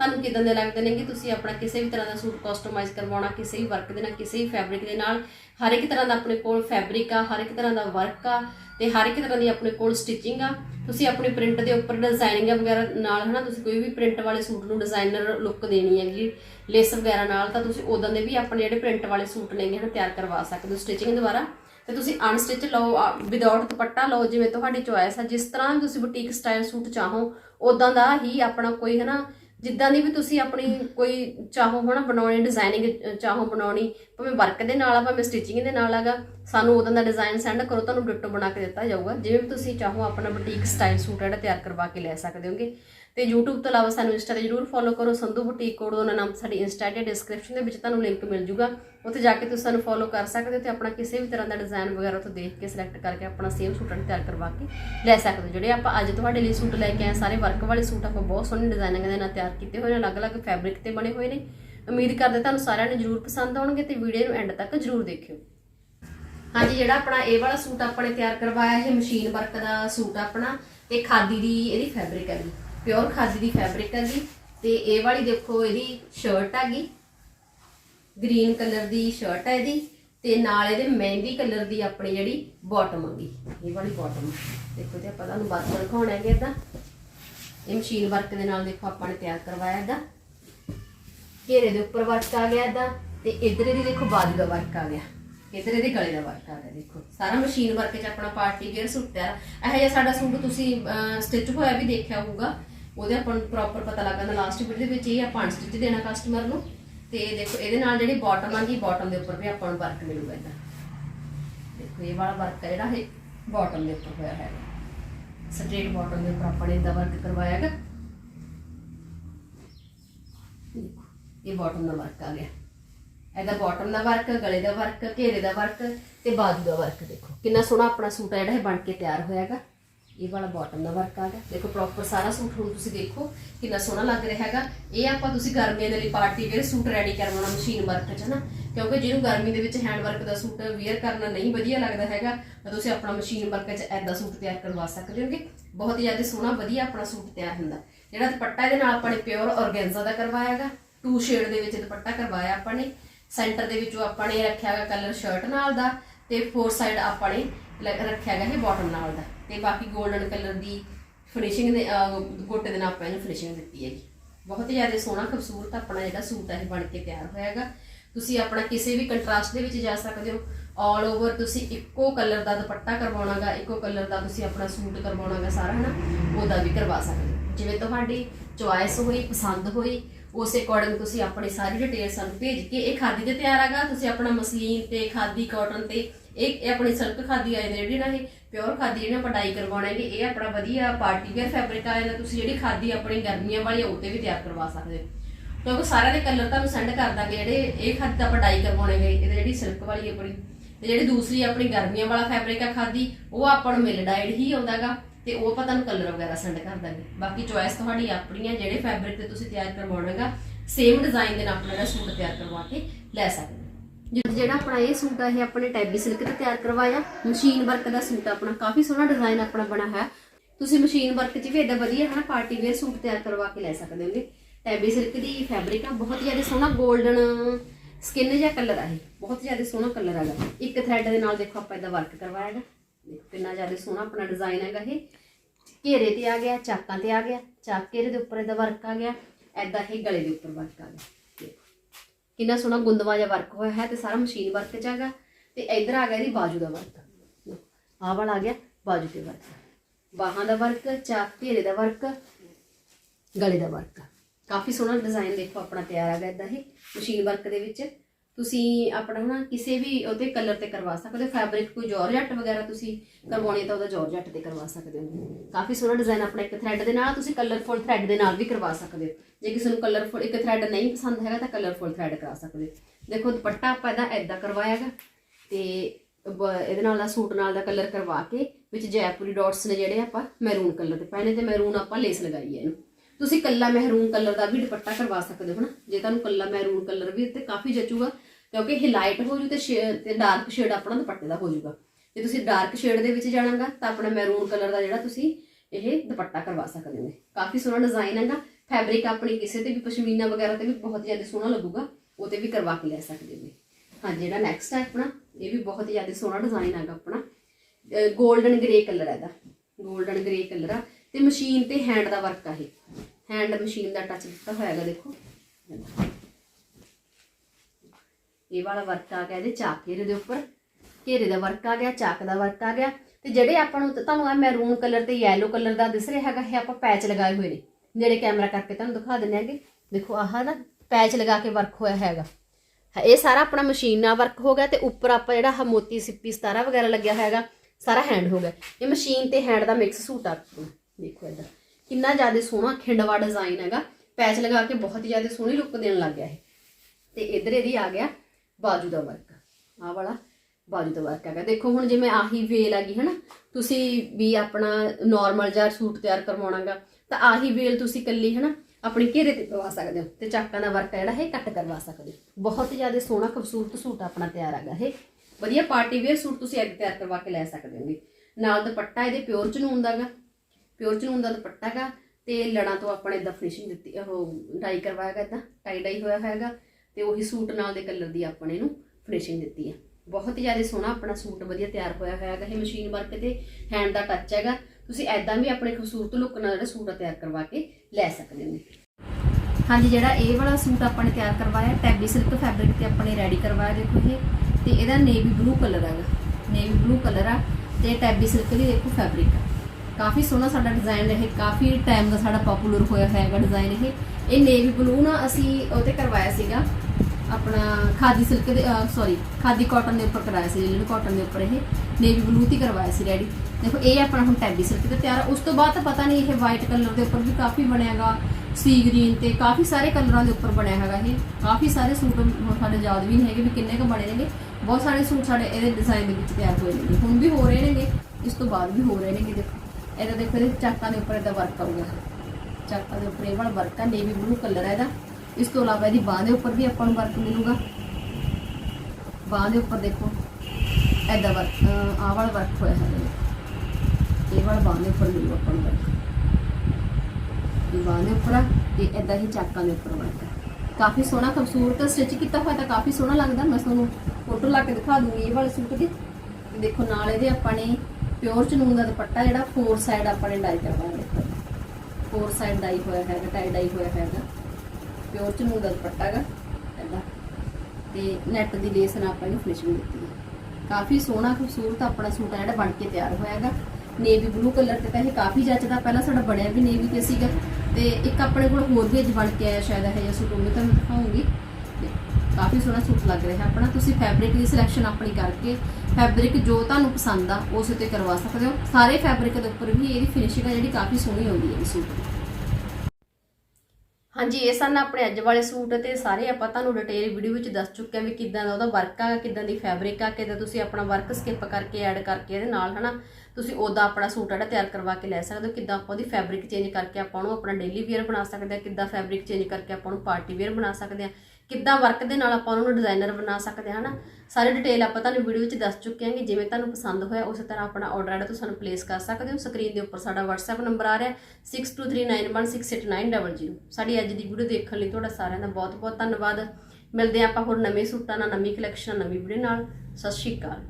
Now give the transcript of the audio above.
ਤੁਹਾਨੂੰ ਕਿਦਾਂ ਦੇ ਲੱਗਦੇ ਨੇ ਕਿ ਤੁਸੀਂ ਆਪਣਾ ਕਿਸੇ ਵੀ ਤਰ੍ਹਾਂ ਦਾ ਸੂਟ ਕਸਟਮਾਈਜ਼ ਕਰਵਾਉਣਾ, ਕਿਸੇ ਵੀ ਵਰਕ ਦੇ ਨਾਲ, ਕਿਸੇ ਵੀ ਫੈਬਰਿਕ ਦੇ ਨਾਲ, ਹਰ ਇੱਕ ਤਰ੍ਹਾਂ ਦਾ ਆਪਣੇ ਕੋਲ ਫੈਬਰਿਕ ਆ, ਹਰ ਇੱਕ ਤਰ੍ਹਾਂ ਦਾ ਵਰਕ ਆ ਤੇ ਹਰ ਇੱਕ ਤਰ੍ਹਾਂ ਦੀ ਆਪਣੇ ਕੋਲ ਸਟਿਚਿੰਗ ਆ। ਤੁਸੀਂ ਆਪਣੇ ਪ੍ਰਿੰਟ ਦੇ ਉੱਪਰ ਡਿਜ਼ਾਈਨਿੰਗ ਵਗੈਰਾ ਨਾਲ, ਹਨਾ? ਤੁਸੀਂ ਕੋਈ ਵੀ ਪ੍ਰਿੰਟ ਵਾਲੇ ਸੂਟ ਨੂੰ ਡਿਜ਼ਾਈਨਰ ਲੁੱਕ ਦੇਣੀ ਹੈਗੀ ਲੇਸ ਵਗੈਰਾ ਨਾਲ, ਤਾਂ ਤੁਸੀਂ ਉਦਾਂ ਦੇ ਵੀ ਆਪਣੇ ਜਿਹੜੇ ਪ੍ਰਿੰਟ ਵਾਲੇ ਸੂਟ ਨੇਗੇ, ਹਨਾ, ਤਿਆਰ ਕਰਵਾ ਸਕਦੇ ਹੋ ਸਟਿਚਿੰਗ ਦੁਆਰਾ। ਤੇ ਤੁਸੀਂ ਅਨਸਟਿਚ ਲਓ ਵਿਦਆਊਟ ਦੁਪੱਟਾ ਲਓ, ਜਿਵੇਂ ਤੁਹਾਡੀ ਚੋਇਸ ਆ। ਜਿਸ ਤਰ੍ਹਾਂ ਵੀ ਤੁਸੀਂ ਬੁਟੀਕ ਸਟਾਈਲ ਸੂਟ ਚਾਹੋ ਉਦਾਂ ਦਾ ਹੀ ਆਪਣਾ ਕੋਈ, ਹਨਾ ਜਿੱਦਾਂ ਦੀ ਵੀ ਤੁਸੀਂ ਆਪਣੀ ਕੋਈ ਚਾਹੋ ਹਨਾ ਬਣਾਉਣੀ ਡਿਜ਼ਾਈਨਿੰਗ ਚਾਹੋ ਬਣਾਉਣੀ ਭਾਵੇਂ ਵਰਕ ਦੇ ਨਾਲ ਆ, ਭਾਵੇਂ ਸਟਿਚਿੰਗ ਦੇ ਨਾਲ ਹੈਗਾ ਸਾਨੂੰ ਉਦੋਂ ਦਾ ਡਿਜ਼ਾਈਨ ਸੈਂਡ ਕਰੋ, ਤੁਹਾਨੂੰ ਡਿਟੋ ਬਣਾ ਕੇ ਦਿੱਤਾ ਜਾਊਗਾ। ਜਿਵੇਂ ਵੀ ਤੁਸੀਂ ਚਾਹੋ ਆਪਣਾ ਬੁਟੀਕ ਸਟਾਈਲ ਸੂਟ ਜਿਹੜਾ ਤਿਆਰ ਕਰਵਾ ਕੇ ਲੈ ਸਕਦੇ ਹੋਗੇ। ਤੇ YouTube ਤੋਂ ਇਲਾਵਾ ਸਾਨੂੰ ਇੰਸਟਾ ਤੇ ਜਰੂਰ ਫੋਲੋ ਕਰੋ, ਸੰਧੂ ਬੁਟੀਕ ਕੋਡ ਦਾ ਨਾਮ ਸਾਡੀ ਇੰਸਟਾ ਦੇ ਡਿਸਕ੍ਰਿਪਸ਼ਨ ਦੇ ਵਿੱਚ ਤੁਹਾਨੂੰ ਲਿੰਕ ਮਿਲ ਜੂਗਾ। ਉੱਥੇ ਜਾ ਕੇ ਤੁਸੀਂ ਸਾਨੂੰ ਫੋਲੋ ਕਰ ਸਕਦੇ ਹੋ ਤੇ ਆਪਣਾ ਕਿਸੇ ਵੀ ਤਰ੍ਹਾਂ ਦਾ ਡਿਜ਼ਾਈਨ ਵਗੈਰਾ ਤੋਂ ਦੇਖ ਕੇ ਸਿਲੈਕਟ ਕਰਕੇ ਆਪਣਾ ਸੇਮ ਸੂਟ ਤਿਆਰ ਕਰਵਾ ਕੇ ਲੈ ਸਕਦੇ ਹੋ। ਜਿਹੜੇ ਆਪਾਂ ਅੱਜ ਤੁਹਾਡੇ ਲਈ ਸੂਟ ਲੈ ਕੇ ਆਏ ਸਾਰੇ ਵਰਕ ਵਾਲੇ ਸੂਟ ਆਪਾਂ ਬਹੁਤ ਸੋਹਣੇ ਡਿਜ਼ਾਈਨਿੰਗ ਦੇ ਨਾਲ ਤਿਆਰ ਕੀਤੇ ਹੋਏ ਨੇ, ਅਲੱਗ-ਅਲੱਗ ਫੈਬਰਿਕ ਤੇ ਬਣੇ ਹੋਏ ਨੇ। ਉਮੀਦ ਕਰਦੇ ਤੁਹਾਨੂੰ ਸਾਰਿਆਂ ਨੂੰ ਜਰੂਰ ਪਸੰਦ ਆਉਣਗੇ ਤੇ ਵੀਡੀਓ ਨੂੰ ਐਂਡ ਤੱਕ ਜਰੂਰ ਦੇਖਿਓ। ਹਾਂਜੀ, ਜਿਹੜਾ ਆਪਣਾ ਇਹ ਵਾਲਾ ਸੂਟ ਆਪਾਂ ਨੇ ਤਿਆਰ ਕਰਵਾਇਆ, ਇਹ ਮਸ਼ੀਨ ਵਰਕ ਦਾ ਸੂਟ ਆਪਣਾ ਤੇ ਖਾਦੀ ਦੀ ਇਹਦੀ ਫੈਬਰਿਕ ਹੈਗੀ ਪਿਓਰ ਖਾਦੀ ਦੀ ਫੈਬਰਿਕ ਹੈਗੀ ਤੇ ਇਹ ਵਾਲੀ ਦੇਖੋ ਇਹਦੀ ਸ਼ਰਟ ਹੈਗੀ ਗ੍ਰੀਨ ਕਲਰ ਦੀ ਸ਼ਰਟ ਹੈ ਇਹਦੀ, ਤੇ ਨਾਲ ਇਹਦੇ ਮਹਿੰਦੀ ਕਲਰ ਦੀ ਆਪਣੀ ਜਿਹੜੀ ਬਾਟਮ ਹੈਗੀ ਇਹ ਵਾਲੀ ਬਾਟਮ ਦੇਖੋ ਤੇ ਆਪਾਂ ਤੁਹਾਨੂੰ ਵਰਕ ਦਿਖਾਉਣਾ ਹੈਗਾ ਇਦਾਂ ਇਹ ਮਸ਼ੀਨ ਵਰਕ ਦੇ ਨਾਲ ਦੇਖੋ ਆਪਾਂ ਨੇ ਤਿਆਰ ਕਰਵਾਇਆ ਇਹਦਾ। ਘੇਰੇ ਦੇ ਉੱਪਰ ਵਰਕ ਆ ਗਿਆ ਇਹਦਾ ਤੇ ਇਧਰ ਇਹਦੀ ਦੇਖੋ ਬਾਜੂ ਦਾ ਵਰਕ ਆ ਗਿਆ। ਇਧਰ ਇਹਦੇ ਗਲੇ ਦਾ ਵਰਕ ਆ ਗਿਆ, ਦੇਖੋ। ਸਾਰਾ ਮਸ਼ੀਨ ਵਰਕ 'ਚ ਆਪਣਾ ਪਾਰਟੀ ਵੇਅਰ ਸੂਟ ਤਿਆਰ ਇਹੋ ਜਿਹਾ ਸਾਡਾ ਸੂਟ ਤੁਸੀਂ ਸਟਿਚ ਹੋਇਆ ਵੀ ਦੇਖਿਆ ਹੋਊਗਾ। ਉਹਦੇ ਆਪਾਂ ਨੂੰ ਪ੍ਰੋਪਰ ਪਤਾ ਲੱਗ ਜਾਂਦਾ ਲਾਸਟ ਵੀਡੀਓ ਦੇ ਵਿੱਚ ਇਹ ਆਪਾਂ ਅਨਸਟਿਚ ਦੇਣਾ ਕਸਟਮਰ ਨੂੰ। ਤੇ ਦੇਖੋ, ਇਹਦੇ ਨਾਲ ਜਿਹੜੀ ਬਾਟਮ ਆਂਗੀ ਬਾਟਮ ਦੇ ਉੱਪਰ ਵੀ ਆਪਾਂ ਨੂੰ ਵਰਕ ਮਿਲੂਗਾ ਇਹਦਾ ਦੇਖੋ, ਇਹ ਵਾਲਾ ਵਰਕ ਹੈ ਜਿਹੜਾ ਇਹ ਬਾਟਮ ਦੇ ਉੱਪਰ ਹੋਇਆ ਹੈ ਸਟ੍ਰੇਟ ਬਾਟਮ ਦੇ ਉੱਪਰ ਆਪਾਂ ਨੇ ਇਹਦਾ ਵਰਕ ਕਰਵਾਇਆ ਹੈਗਾ। ਦੇਖੋ। ਇਹ ਬਾਟਮ ਦਾ ਵਰਕ ਆ ਗਿਆ। ਇਹਦਾ ਬਾਟਮ ਦਾ ਵਰਕ ਗਲੇ ਦਾ ਵਰਕ ਘੇਰੇ ਦਾ ਵਰਕ ਤੇ ਬਾਜੂ ਦਾ ਵਰਕ ਦੇਖੋ। ਕਿੰਨਾ ਸੋਹਣਾ ਆਪਣਾ ਸੂਟ ਹੈ ਜਿਹੜਾ, ਇਹ ਬਣ ਕੇ ਤਿਆਰ ਹੋਇਆ ਹੈਗਾ ਇਹ ਵਾਲਾ ਬਾਟਮ ਦਾ ਵਰਕ ਆ ਗਿਆ। ਦੇਖੋ ਪ੍ਰੋਪਰ ਸਾਰਾ ਸੂਟ ਹੁਣ ਤੁਸੀਂ ਦੇਖੋ, ਕਿੰਨਾ ਸੋਹਣਾ ਲੱਗ ਰਿਹਾ ਹੈਗਾ। ਇਹ ਆਪਾਂ ਤੁਸੀਂ ਗਰਮੀਆਂ ਦੇ ਲਈ ਪਾਰਟੀ ਵੇਅਰ ਸੂਟ ਰੈਡੀ ਕਰਵਾਉਣਾ ਮਸ਼ੀਨ ਵਰਕ 'ਚ ਨਾ ਕਿਉਂਕਿ ਜਿਹਨੂੰ ਗਰਮੀ ਦੇ ਵਿੱਚ ਹੈਂਡ ਵਰਕ ਦਾ ਸੂਟ ਵੇਅਰ ਕਰਨਾ ਨਹੀਂ ਵਧੀਆ ਲੱਗਦਾ ਹੈਗਾ, ਤਾਂ ਤੁਸੀਂ ਆਪਣਾ ਮਸ਼ੀਨ ਵਰਕ 'ਚ ਐਦਾਂ ਸੂਟ ਤਿਆਰ ਕਰਵਾ ਸਕਦੇ ਹੋਗੇ। ਬਹੁਤ ਹੀ ਜ਼ਿਆਦਾ ਸੋਹਣਾ, ਵਧੀਆ ਆਪਣਾ ਸੂਟ ਤਿਆਰ ਹੁੰਦਾ। ਜਿਹੜਾ ਦੁਪੱਟਾ ਇਹਦੇ ਨਾਲ ਆਪਾਂ ਨੇ ਪਿਓਰ ਔਰਗੈਂਜ਼ਾ ਦਾ ਕਰਵਾਇਆ ਹੈਗਾ ਟੂ ਸ਼ੇਡ ਦੇ ਵਿੱਚ ਦੁਪੱਟਾ ਕਰਵਾਇਆ ਆਪਾਂ ਨੇ। ਸੈਂਟਰ ਦੇ ਵਿੱਚੋਂ ਆਪਾਂ ਨੇ ਰੱਖਿਆ ਹੈਗਾ ਕਲਰ ਸ਼ਰਟ ਨਾਲ ਦਾ ਤੇ ਫੋਰ ਸਾਈਡ ਆਪਾਂ ਨੇ ਲ- ਰੱਖਿਆ ਹੈਗਾ ਇਹ ਬਾਟਮ ਨਾਲ ਦਾ। ਤੇ ਬਾਕੀ 골ਡਨ ਕਲਰ ਦੀ ਫਿਨਿਸ਼ਿੰਗ ਦੇ ਗੋਟੇ ਦੇ ਨਾਲ ਆਪਾਂ ਇਹਨੂੰ ਫਿਨਿਸ਼ਿੰਗ ਦਿੱਤੀ ਹੈਗੀ। ਬਹੁਤ ਹੀ ਜ਼ਿਆਦਾ ਸੋਹਣਾ, ਖੂਬਸੂਰਤ ਆਪਣਾ ਜਿਹੜਾ ਸੂਟ ਹੈ ਇਹ ਬਣ ਕੇ ਤਿਆਰ ਹੋਇਆ ਹੈਗਾ। ਤੁਸੀਂ ਆਪਣਾ ਕਿਸੇ ਵੀ ਕੰਟਰਾਸਟ ਦੇ ਵਿੱਚ ਜਾ ਸਕਦੇ ਹੋ। ਆਲ ਓਵਰ ਤੁਸੀਂ ਇੱਕੋ ਕਲਰ ਦਾ ਦੁਪੱਟਾ ਕਰਵਾਉਣਾਗਾ ਇੱਕੋ ਕਲਰ ਦਾ ਤੁਸੀਂ ਆਪਣਾ ਸੂਟ ਕਰਵਾਉਣਾਗਾ ਸਾਰਾ, ਹਨਾ? ਉਹਦਾ ਵੀ ਕਰਵਾ ਸਕਦੇ ਹੋ। ਜਿਵੇਂ ਤੁਹਾਡੀ ਚੁਆਇਸ ਹੋਈ, ਪਸੰਦ ਹੋਈ ਉਸੇ ਅਕੋਰਡਿੰਗ ਤੁਸੀਂ ਆਪਣੀ ਸਾਰੀ ਡਿਟੇਲ ਸਾਨੂੰ ਭੇਜ ਕੇ ਇਹ ਖਾਦੀ ਤੇ ਤਿਆਰ ਹੈਗਾ, ਤੁਸੀਂ ਆਪਣਾ ਮਸਲੀਨ ਤੇ ਖਾਦੀ ਕਾਟਨ ਤੇ ਇਹ ਆਪਣੀ ਸਿਲਕ ਖਾਦੀ ਆਏ ਨੇ ਜਿਹੜੀ ਨਾ ਇਹ ਪਿਓਰ ਖਾਦੀ ਜਿਹੜੀ ਆਪਾਂ ਡਾਈ ਕਰਵਾਉਣਾ ਇਹ ਆਪਣਾ ਵਧੀਆ ਪਾਰਟੀ ਵੇਅਰ ਫੈਬਰਿਕ ਆ ਜਾਂਦਾ ਤੁਸੀਂ ਜਿਹੜੀ ਖਾਦੀ ਆਪਣੀ ਗਰਮੀਆਂ ਵਾਲੀ ਉਹ ਤੇ ਵੀ ਤਿਆਰ ਕਰਵਾ ਸਕਦੇ ਹੋ। ਕਿਉਂਕਿ ਸਾਰਿਆਂ ਦੇ ਕਲਰ ਤੁਹਾਨੂੰ ਸੈਂਡ ਕਰ ਦਾਂਗੇ ਜਿਹੜੇ ਇਹ ਖਾਦੀ ਤਾਂ ਆਪਾਂ ਡਾਈ ਕਰਵਾਉਣੇ ਗਏ ਇਹਦੇ ਜਿਹੜੀ ਸਿਲਕ ਵਾਲੀ ਆਪਣੀ, ਤੇ ਜਿਹੜੀ ਦੂਸਰੀ ਆਪਣੀ ਗਰਮੀਆਂ ਵਾਲਾ ਫੈਬਰਿਕ ਆ ਖਾਦੀ, ਉਹ ਆਪਾਂ ਨੂੰ ਮਿਲ ਡਾਈਡ ਹੀ ਆਉਂਦਾਗਾ ਤੇ ਉਹ ਆਪਾਂ ਤੁਹਾਨੂੰ ਕਲਰ ਵਗੈਰਾ ਸੈਂਡ ਕਰ ਦਾਂਗੇ। ਬਾਕੀ ਚੁਆਇਸ ਤੁਹਾਡੀ ਆਪਣੀ ਹੈ ਜਿਹੜੇ ਫੈਬਰਿਕ ਤੇ ਤੁਸੀਂ ਤਿਆਰ ਕਰਵਾਉਣਾਗਾ ਸੇਮ ਡਿਜ਼ਾਈਨ ਦੇ ਨਾਲ ਆਪਣਾ ਜਿਹੜਾ ਸੂਟ ਤਿਆਰ ਕਰਵਾ ਕੇ ਲੈ ਸਕਦੇ ਜਿਹੜਾ ਆਪਣਾ ਇਹ ਸੂਟ ਆ, ਇਹ ਆਪਣੇ ਟੈਬੀ ਸਿਲਕ ਤੇ ਤਿਆਰ ਕਰਵਾਇਆ। ਮਸ਼ੀਨ ਵਰਕ ਦਾ ਸੂਟ ਆਪਣਾ ਕਾਫੀ ਸੋਹਣਾ ਡਿਜ਼ਾਈਨ ਆਪਣਾ ਬਣਾ ਹੈ। ਤੁਸੀਂ ਮਸ਼ੀਨ ਵਰਕ 'ਚ ਵੀ ਏਦਾਂ ਵਧੀਆ ਹੈ ਨਾ ਪਾਰਟੀ ਵੇਅਰ ਸੂਟ ਤਿਆਰ ਕਰਵਾ ਕੇ ਲੈ ਸਕਦੇ ਹੋਗੇ। ਟੈਬੀ ਸਿਲਕ ਦੀ ਫੈਬਰਿਕ ਆ, ਬਹੁਤ ਜ਼ਿਆਦਾ ਸੋਹਣਾ 골ਡਨ ਸਕਿਨ ਜਿਹਾ ਕਲਰ ਆ ਇਹ। ਬਹੁਤ ਜ਼ਿਆਦਾ ਸੋਹਣਾ ਕਲਰ ਹੈਗਾ ਇੱਕ ਥ੍ਰੈਡ ਦੇ ਨਾਲ ਦੇਖੋ ਆਪਾਂ ਇਹਦਾ ਵਰਕ ਕਰਵਾਇਆ ਹੈਗਾ। ਦੇਖੋ ਕਿੰਨਾ ਜ਼ਿਆਦਾ ਸੋਹਣਾ ਆਪਣਾ ਡਿਜ਼ਾਈਨ ਹੈਗਾ ਇਹ। ਘੇਰੇ ਤੇ ਆ ਗਿਆ, ਚਾਕਾਂ ਤੇ ਆ ਗਿਆ, ਚਾਕ ਘੇਰੇ ਦੇ ਉੱਪਰ ਇਹਦਾ ਵਰਕ ਆ ਗਿਆ ਐਦਾਂ ਹੀ ਗਲੇ ਦੇ ਉੱਪਰ ਵਰਕ ਆ ਗਿਆ। ਦੇਖੋ ਕਿੰਨਾ ਸੋਹਣਾ ਗੁੰਦਵਾ ਜਿਹਾ ਵਰਕ ਹੋਇਆ ਹੈ ਤੇ ਸਾਰਾ ਮਸ਼ੀਨ ਵਰਕ ਚ ਹੈਗਾ। ਤੇ ਇੱਧਰ ਆ ਗਿਆ ਇਹਦੀ ਬਾਜੂ ਦਾ ਵਰਕ ਆਹ ਵਾਲਾ ਆ ਗਿਆ, ਬਾਜੂ ਤੇ ਵਰਕ ਬਾਹਾਂ ਦਾ ਵਰਕ ਚਾਕ ਘੇਰੇ ਦਾ ਵਰਕ ਗਲੇ ਦਾ ਵਰਕ ਕਾਫੀ ਸੋਹਣਾ ਡਿਜ਼ਾਈਨ ਦੇਖੋ, ਆਪਣਾ ਤਿਆਰ ਆ ਗਿਆ ਇਦਾਂ ਹੀ ਮਸ਼ੀਨ ਵਰਕ ਦੇ ਵਿੱਚ। ਤੁਸੀਂ ਆਪਣਾ ਨਾ ਕਿਸੇ ਵੀ ਉਹਦੇ ਕਲਰ ਤੇ ਕਰਵਾ ਸਕਦੇ ਹੋ। ਫੈਬਰਿਕ ਕੋਈ ਜਾਰਜਟ ਵਗੈਰਾ ਤੁਸੀਂ ਕਰਵਾਉਣੀ ਤਾਂ ਉਹਦਾ ਜਾਰਜਟ ਤੇ ਕਰਵਾ ਸਕਦੇ ਹੋ। ਕਾਫੀ ਸੋਹਣਾ ਡਿਜ਼ਾਈਨ ਆਪਣਾ ਇੱਕ ਥ੍ਰੈਡ ਦੇ ਨਾਲ ਤੁਸੀਂ ਕਲਰਫੁਲ ਥ੍ਰੈਡ ਦੇ ਨਾਲ ਵੀ ਕਰਵਾ ਸਕਦੇ ਹੋ। ਜੇ ਕਿਸੇ ਨੂੰ ਕਲਰਫੁਲ ਇੱਕ ਥ੍ਰੈਡ ਨਹੀਂ ਪਸੰਦ ਹੈਗਾ ਤਾਂ ਕਲਰਫੁਲ ਥ੍ਰੈਡ ਕਰਾ ਸਕਦੇ ਹੋ। ਦੇਖੋ ਦੁਪੱਟਾ ਆਪਾਂ ਇਹਦਾ ਐਦਾਂ ਕਰਵਾਇਆਗਾ ਤੇ ਬ- ਇਹਦੇ ਨਾਲ ਦਾ ਸੂਟ ਨਾਲ ਦਾ ਕਲਰ ਕਰਵਾ ਕੇ ਵਿੱਚ ਜੈਪੁਰੀ ਡਾਟਸ ਨੇ ਜਿਹੜੇ ਆਪਾਂ ਮੈਰੂਨ ਕਲਰ ਦੇ ਪਾਏ ਨੇ ਤੇ ਮੈਰੂਨ ਆਪਾਂ ਲੇਸ ਲਗਾਈ ਹੈ ਇਹਨੂੰ। ਤੁਸੀਂ ਕੱਲਾ ਮਹਿਰੂਨ ਕਲਰ ਦਾ ਵੀ ਦੁਪੱਟਾ ਕਰਵਾ ਸਕਦੇ ਹੋ ਨਾ ਜੇ ਤੁਹਾਨੂੰ ਕੱਲਾ ਮਹਿਰੂਨ ਕਲਰ ਵੀ ਤੇ ਕਾਫੀ ਜਚੂਗਾ, ਕਿਉਂਕਿ ਇਹ ਲਾਈਟ ਹੋ ਜੂ ਤੇ shade- ਤੇ ਡਾਰਕ ਸ਼ੇਡ ਆਪਣਾ ਦੁਪੱਟੇ ਦਾ ਹੋ ਜਾਊਗਾ ਜੇ ਤੁਸੀਂ ਡਾਰਕ ਸ਼ੇਡ ਦੇ ਵਿੱਚ ਜਾਣਾਗਾ, ਤਾਂ ਆਪਣਾ ਮਹਿਰੂਨ ਕਲਰ ਦਾ ਜਿਹੜਾ ਤੁਸੀਂ ਇਹ ਦੁਪੱਟਾ ਕਰਵਾ ਸਕਦੇ ਹੋ। ਕਾਫੀ ਸੋਹਣਾ ਡਿਜ਼ਾਈਨ ਹੈਗਾ। ਫੈਬਰਿਕ ਆਪਣੀ ਕਿਸੇ ਤੇ ਵੀ, ਪਸ਼ਮੀਨਾ ਵਗੈਰਾ ਤੇ ਵੀ ਬਹੁਤ ਜ਼ਿਆਦਾ ਸੋਹਣਾ ਲੱਗੂਗਾ ਉਹ ਤੇ ਵੀ ਕਰਵਾ ਕੇ ਲੈ ਸਕਦੇ ਹੋ। ਹਾਂ, ਜਿਹੜਾ ਨੈਕਸਟ ਹੈ ਆਪਣਾ, ਇਹ ਵੀ ਬਹੁਤ ਜ਼ਿਆਦਾ ਸੋਹਣਾ ਡਿਜ਼ਾਈਨ ਹੈਗਾ ਆਪਣਾ। 골ਡਨ ਗ੍ਰੇ ਕਲਰ ਹੈ ਇਹਦਾ। 골ਡਨ ਗ੍ਰੇ ਕਲਰ ਆ। ਤੇ ਮਸ਼ੀਨ ਤੇ ਹੈਂਡ ਦਾ ਵਰਕ ਆ ਇਹ। ਹੈਂਡ ਮਸ਼ੀਨ ਦਾ ਟੱਚ ਦਿੱਤਾ ਹੋਇਆ ਹੈਗਾ ਦੇਖੋ। ਇਹ ਵਾਲਾ ਵਰਕ ਆ ਗਿਆ ਇਹਦੇ ਚਾਕ ਘੇਰੇ ਦੇ ਉੱਪਰ। ਘੇਰੇ ਦਾ ਵਰਕ ਆ ਗਿਆ, ਚਾਕ ਦਾ ਵਰਕ ਆ ਗਿਆ। ਤੇ ਜਿਹੜੇ ਆਪਾਂ ਨੂੰ ਤੁਹਾਨੂੰ ਆ ਮੈਰੂਨ ਕਲਰ ਤੇ ਯੈਲੋ ਕਲਰ ਦਾ ਦਿਸ ਰਿਹਾ ਹੈਗਾ, ਇਹ ਆਪਾਂ ਪੈਚ ਲਗਾਏ ਹੋਏ ਨੇ। ਜਿਹੜੇ ਕੈਮਰਾ ਕਰਕੇ ਤੁਹਾਨੂੰ ਦਿਖਾ ਦਿੰਦੇ ਆਂਗੇ ਦੇਖੋ ਆਹ ਨਾ ਪੈਚ ਲਗਾ ਕੇ ਵਰਕ ਹੋਇਆ ਹੈਗਾ। ਇਹ ਸਾਰਾ ਆਪਣਾ ਮਸ਼ੀਨ ਨਾਲ ਵਰਕ ਹੋ ਗਿਆ ਤੇ ਉੱਪਰ ਆਪਾਂ ਜਿਹੜਾ ਆਹ ਮੋਤੀ ਸਿੱਪੀ ਸਤਾਰਾ ਵਗੈਰਾ ਲੱਗਿਆ ਹੈਗਾ ਸਾਰਾ ਹੈਂਡ ਹੋ ਗਿਆ। ਇਹ ਮਸ਼ੀਨ ਤੇ ਹੈਂਡ ਦਾ ਮਿਕਸ ਸੂਟ ਆ। ਦੇਖੋ ਇਧਰ। ਕਿੰਨਾ ਜ਼ਿਆਦਾ ਸੋਹਣਾ ਖਿੰਡਵਾ ਡਿਜ਼ਾਈਨ ਹੈਗਾ। ਪੈਚ ਲਗਾ ਕੇ ਬਹੁਤ ਜ਼ਿਆਦਾ ਸੋਹਣੀ ਲੁੱਕ ਦੇਣ ਲੱਗ ਗਿਆ ਇਹ। ਤੇ ਇਧਰ ਇਹਦੀ ਆ ਗਿਆ ਬਾਜੂ ਦਾ ਵਰਕ ਆਹ ਵਾਲਾ ਬਾਜੂ ਦਾ ਵਰਕ ਹੈਗਾ। ਦੇਖੋ ਹੁਣ ਜਿਵੇਂ ਆਹੀ ਵੇਲ ਹੈਗੀ ਹਨਾ, ਤੁਸੀਂ ਵੀ ਆਪਣਾ ਨਾਰਮਲ ਜਿਹਾ ਸੂਟ ਤਿਆਰ ਕਰਵਾਉਣਾਗਾ, ਤਾਂ ਆਹੀ ਵੇਲ ਤੁਸੀਂ ਕੱਲੀ ਹਨਾ ਆਪਣੇ ਘੇਰੇ ਤੇ ਪਵਾ ਸਕਦੇ ਹੋ ਤੇ ਚਾਕਾਂ ਦਾ ਵਰਕ ਜਿਹੜਾ, ਇਹ ਕੱਟ ਕਰਵਾ ਸਕਦੇ ਹੋ। ਬਹੁਤ ਜ਼ਿਆਦਾ ਸੋਹਣਾ ਖੂਬਸੂਰਤ ਸੂਟ ਆਪਣਾ ਤਿਆਰ ਹੈਗਾ ਇਹ। ਵਧੀਆ ਪਾਰਟੀ ਵੇਅਰ ਸੂਟ ਤੁਸੀਂ ਅੱਜ ਤਿਆਰ ਕਰਵਾ ਕੇ ਲੈ ਸਕਦੇ ਹੋਗੇ। ਨਾਲ ਦੁਪੱਟਾ ਇਹਦੇ ਪਿਓਰ ਚਨੂਨ ਦਾਗਾ ਪਿਓਰ ਚਨੂਨ ਦਾ ਦੁਪੱਟਾ ਗਾ ਤੇ ਲੜਾਂ ਤੋਂ ਆਪਾਂ ਨੇ ਫਿਨਿਸ਼ਿੰਗ ਦਿੱਤੀ, ਉਹ ਡਾਈ ਕਰਵਾਇਆ ਗਾ ਇਦਾਂ ਟਾਈ ਡਾਈ ਹੋਇਆ ਹੈਗਾ ਤੇ ਉਹੀ ਸੂਟ ਨਾਲ ਦੇ ਕਲਰ ਦੀ ਆਪਣੇ ਨੇ ਇਹਨੂੰ ਫਿਨਿਸ਼ਿੰਗ ਦਿੱਤੀ ਹੈ ਬਹੁਤ ਹੀ ਜ਼ਿਆਦਾ ਸੋਹਣਾ ਆਪਣਾ ਸੂਟ ਵਧੀਆ ਤਿਆਰ ਹੋਇਆ ਹੋਇਆ ਹੈਗਾ ਇਹ ਮਸ਼ੀਨ ਵਰਕ ਤੇ ਹੈਂਡ ਦਾ ਟੱਚ ਹੈਗਾ, ਤੁਸੀਂ ਐਦਾਂ ਵੀ ਆਪਣੇ ਖੂਬਸੂਰਤ ਲੁੱਕ ਨਾਲ ਜਿਹੜਾ ਸੂਟ ਆ ਤਿਆਰ ਕਰਵਾ ਕੇ ਲੈ ਸਕਦੇ ਹੋ। ਹਾਂਜੀ, ਜਿਹੜਾ ਇਹ ਵਾਲਾ ਸੂਟ ਆਪਾਂ ਨੇ ਤਿਆਰ ਕਰਵਾਇਆ ਟੈਬੀ ਸਿਲਕ ਫੈਬਰਿਕ ਤੇ ਆਪਾਂ ਨੇ ਰੈਡੀ ਕਰਵਾਇਆ ਦੇਖੋ ਇਹ, ਤੇ ਇਹਦਾ ਨੇਵੀ ਬਲੂ ਕਲਰ ਹੈਗਾ ਨੇਵੀ ਬਲੂ ਕਲਰ ਆ, ਤੇ ਟੈਬੀ ਸਿਲਕ ਦੀ ਦੇਖੋ ਫੈਬਰਿਕ ਆ। ਕਾਫੀ ਸੋਹਣਾ ਸਾਡਾ ਡਿਜ਼ਾਈਨ ਇਹ ਕਾਫੀ ਟਾਈਮ ਦਾ ਸਾਡਾ ਪਪੂਲਰ ਹੋਇਆ ਹੈਗਾ ਡਿਜ਼ਾਈਨ ਇਹ। ਇਹ ਨੇਵੀ ਬਲੂ ਨਾ ਅਸੀਂ ਉਹ ਤੇ ਕਰਵਾਇਆ ਸੀਗਾ, ਆਪਣਾ ਖਾਦੀ ਸਿਲਕ ਦੇ ਸੌਰੀ ਖਾਦੀ ਕਾਟਨ ਦੇ ਉੱਪਰ ਕਰਾਇਆ ਸੀ ਲਿਲਨ ਕਾਟਨ ਦੇ ਉੱਪਰ ਇਹ ਨੇਵੀ ਬਲੂ ਤੇ ਕਰਵਾਇਆ ਸੀ ਰੈਡੀ ਦੇਖੋ, ਇਹ ਆਪਣਾ ਹੁਣ ਟੈਬੀ ਸਿਲਕ ਤੇ ਤਿਆਰ ਉਸ ਤੋਂ ਬਾਅਦ ਤਾਂ ਪਤਾ ਨਹੀਂ ਇਹ ਵਾਈਟ ਕਲਰ ਦੇ ਉੱਪਰ ਵੀ ਕਾਫੀ ਬਣਿਆਗਾ ਸੀ ਗ੍ਰੀਨ ਤੇ ਕਾਫੀ ਸਾਰੇ ਕਲਰਾਂ ਦੇ ਉੱਪਰ ਬਣਿਆ ਹੈਗਾ ਇਹ। ਕਾਫੀ ਸਾਰੇ ਸੂਟ ਹੁਣ ਸਾਡੇ ਯਾਦ ਵੀ ਨਹੀਂ ਹੈਗੇ ਵੀ ਕਿੰਨੇ ਕੁ ਬਣੇ ਨੇਗੇ। ਬਹੁਤ ਸਾਰੇ ਸੂਟ ਸਾਡੇ ਇਹਦੇ ਡਿਜ਼ਾਈਨ ਦੇ ਵਿੱਚ ਤਿਆਰ ਹੋਏ ਨੇਗੇ। ਹੁਣ ਵੀ ਹੋ ਰਹੇ ਨੇਗੇ, ਇਸ ਤੋਂ ਬਾਅਦ ਵੀ ਹੋ ਰਹੇ ਨੇਗੇ, ਦੇਖੋ। ਇਹਦਾ ਦੇਖੋ ਇਹਦੇ ਚਾਕਾਂ ਦੇ ਉੱਪਰ ਇਹਦਾ ਵਰਕ ਆਊਗਾ। ਚਾਕਾਂ ਦੇ ਉੱਪਰ ਇਹ ਵਾਲਾ ਵਰਕ ਆ ਨੇਵੀ ਬਲੂ ਕਲਰ ਹੈ ਇਹਦਾ। ਇਸ ਤੋਂ ਇਲਾਵਾ ਇਹਦੀ ਬਾਹ ਦੇ ਉੱਪਰ ਵੀ ਆਪਾਂ ਨੂੰ ਵਰਕ ਮਿਲੂਗਾ। ਬਾਹ ਦੇ ਉੱਪਰ ਦੇਖੋ ਐਦਾ ਵਰਕ ਆਹ ਵਾਲਾ ਵਰਕ ਹੋਇਆ ਹੈ ਇਹ ਵਾਲਾ ਬਾਹ ਦੇ ਉੱਪਰ ਮਿਲੂਗਾ ਆਪਾਂ ਨੂੰ ਵਰਕ ਇਹ ਬਾਹ ਦੇ ਉੱਪਰ ਤੇ ਐਦਾਂ ਹੀ ਚਾਕਾਂ ਦੇ ਉੱਪਰ ਵਰਕ ਆ। ਕਾਫੀ ਸੋਹਣਾ ਖੂਬਸੂਰਤ ਸਟਿਚ ਕੀਤਾ ਹੋਇਆ ਤਾਂ ਕਾਫੀ ਸੋਹਣਾ ਲੱਗਦਾ। ਮੈਂ ਤੁਹਾਨੂੰ ਫੋਟੋ ਲਾ ਕੇ ਦਿਖਾ ਦੂੰਗੀ ਇਹ ਵਾਲੇ ਸੂਟ ਦੀ। ਦੇਖੋ, ਨਾਲ ਇਹਦੇ ਆਪਾਂ ਨੇ ਪਿਓਰ ਚਨੂਨ ਦਾ ਦੁਪੱਟਾ ਜਿਹੜਾ ਫੋਰ ਸਾਈਡ ਆਪਾਂ ਨੇ ਡਾਈ ਕਰਵਾਇਆ ਦੇਖੋ। ਫੋਰ ਸਾਈਡ ਡਾਈ ਹੋਇਆ ਹੈਗਾ ਟਾਈ ਡਾਈ ਹੋਇਆ ਹੈਗਾ। ਪਿਓਰ ਚਨੂਨ ਦਾ ਦੁਪੱਟਾ ਹੈਗਾ ਐਦਾਂ ਤੇ ਨੈਟ ਦੀ ਲੇਸ ਨਾਲ ਆਪਾਂ ਇਹਨੂੰ ਫਿਨਿਸ਼ਿੰਗ ਦਿੱਤੀ ਹੈ। ਕਾਫੀ ਸੋਹਣਾ, ਖੂਬਸੂਰਤ ਆਪਣਾ ਸੂਟ ਹੈ ਜਿਹੜਾ ਬਣ ਕੇ ਤਿਆਰ ਹੋਇਆ ਹੈਗਾ। ਨੇਵੀ ਬਲੂ ਕਲਰ ਤੇ ਤਾਂ ਇਹ ਕਾਫੀ ਜੱਚਦਾ, ਪਹਿਲਾਂ ਸਾਡਾ ਬਣਿਆ ਵੀ ਨੇਵੀ ਤੇ ਸੀਗਾ। ਤੇ ਇੱਕ ਆਪਣੇ ਕੋਲ ਹੋਰ ਵੀ ਅੱਜ ਬਣ ਕੇ ਆਇਆ, ਸ਼ਾਇਦ ਇਹ ਜਿਹਾ ਸੂਟ, ਉਹ ਵੀ ਤੁਹਾਨੂੰ ਦਿਖਾਉਂਗੀ। ਤੇ ਕਾਫੀ ਸੋਹਣਾ ਸੂਟ ਲੱਗ ਰਿਹਾ ਆਪਣਾ। ਤੁਸੀਂ ਫੈਬਰਿਕ ਦੀ ਸਿਲੈਕਸ਼ਨ ਆਪਣੀ ਕਰਕੇ ਫੈਬਰਿਕ ਜੋ ਤੁਹਾਨੂੰ ਪਸੰਦ ਆ, ਉਸ ਉੱਤੇ ਕਰਵਾ ਸਕਦੇ ਹੋ। ਸਾਰੇ ਫੈਬਰਿਕ ਦੇ ਉੱਪਰ ਵੀ ਇਹਦੀ ਫਿਨਿਸ਼ਿੰਗ ਆ ਜਿਹੜੀ ਕਾਫੀ ਸੋਹਣੀ ਆਉਂਦੀ ਹੈ ਇਸ ਸੂਟ। ਦੀ ਹਾਂਜੀ, ਇਹ ਸਨ ਆਪਣੇ ਅੱਜ ਵਾਲੇ ਸੂਟ ਤੇ ਸਾਰੇ ਆਪਾਂ ਤੁਹਾਨੂੰ ਡਿਟੇਲ ਵੀਡੀਓ ਵਿੱਚ ਦੱਸ ਚੁੱਕੇ ਹਾਂ ਵੀ ਕਿੱਦਾਂ ਦਾ ਉਹਦਾ ਵਰਕ ਆ, ਕਿੱਦਾਂ ਦੀ ਫੈਬਰਿਕ ਆ, ਕਿੱਦਾਂ ਤੁਸੀਂ ਆਪਣਾ ਵਰਕ ਸਕਿਪ ਕਰਕੇ ਐਡ ਕਰਕੇ ਇਹਦੇ ਨਾਲ, ਹਨਾ? ਤੁਸੀਂ ਉਹਦਾ ਆਪਣਾ ਸੂਟ ਜਿਹੜਾ ਤਿਆਰ ਕਰਵਾ ਕੇ ਲੈ ਸਕਦੇ ਹੋ। ਕਿੱਦਾਂ ਆਪਾਂ ਉਹਦੀ ਫੈਬਰਿਕ ਚੇਂਜ ਕਰਕੇ ਆਪਾਂ ਉਹਨੂੰ ਆਪਣਾ ਡੇਲੀ ਵੇਅਰ ਬਣਾ ਸਕਦੇ ਹਾਂ, ਕਿੱਦਾਂ ਫੈਬਰਿਕ ਚੇਂਜ ਕਰਕੇ ਆਪਾਂ ਉਹਨੂੰ ਪਾਰਟੀ ਵੇਅਰ ਬਣਾ ਸਕਦੇ ਹਾਂ। ਕਿੱਦਾਂ ਵਰਕ ਦੇ ਨਾਲ ਆਪਾਂ ਉਹਨਾਂ ਨੂੰ ਡਿਜ਼ਾਈਨਰ ਬਣਾ ਸਕਦੇ ਹਾਂ, ਹਨਾ? ਸਾਰੀ ਡਿਟੇਲ ਆਪਾਂ ਤੁਹਾਨੂੰ ਵੀਡੀਓ ਵਿੱਚ ਦੱਸ ਚੁੱਕੇ ਹਾਂ ਕਿ ਜਿਵੇਂ ਤੁਹਾਨੂੰ ਪਸੰਦ ਹੋਇਆ, ਉਸੇ ਤਰ੍ਹਾਂ ਆਪਣਾ ਆਰਡਰ ਜਿਹੜਾ ਤੁਸੀਂ ਸਾਨੂੰ ਪਲੇਸ ਕਰ ਸਕਦੇ ਹੋ। ਸਕਰੀਨ ਦੇ ਉੱਪਰ ਸਾਡਾ WhatsApp ਨੰਬਰ ਆ ਰਿਹਾ 6239168900 ਸਾਡੀ ਅੱਜ ਦੀ ਵੀਡੀਓ ਦੇਖਣ ਲਈ ਤੁਹਾਡਾ ਸਾਰਿਆਂ ਦਾ ਬਹੁਤ ਬਹੁਤ ਧੰਨਵਾਦ। ਮਿਲਦੇ ਹਾਂ ਆਪਾਂ ਹੋਰ ਨਵੇਂ ਸੂਟਾਂ ਨਾਲ, ਨਵੀਂ ਕਲੈਕਸ਼ਨ ਨਵੀਂ ਵੀਡੀਓ ਨਾਲ। ਸਤਿ ਸ਼੍ਰੀ ਅਕਾਲ।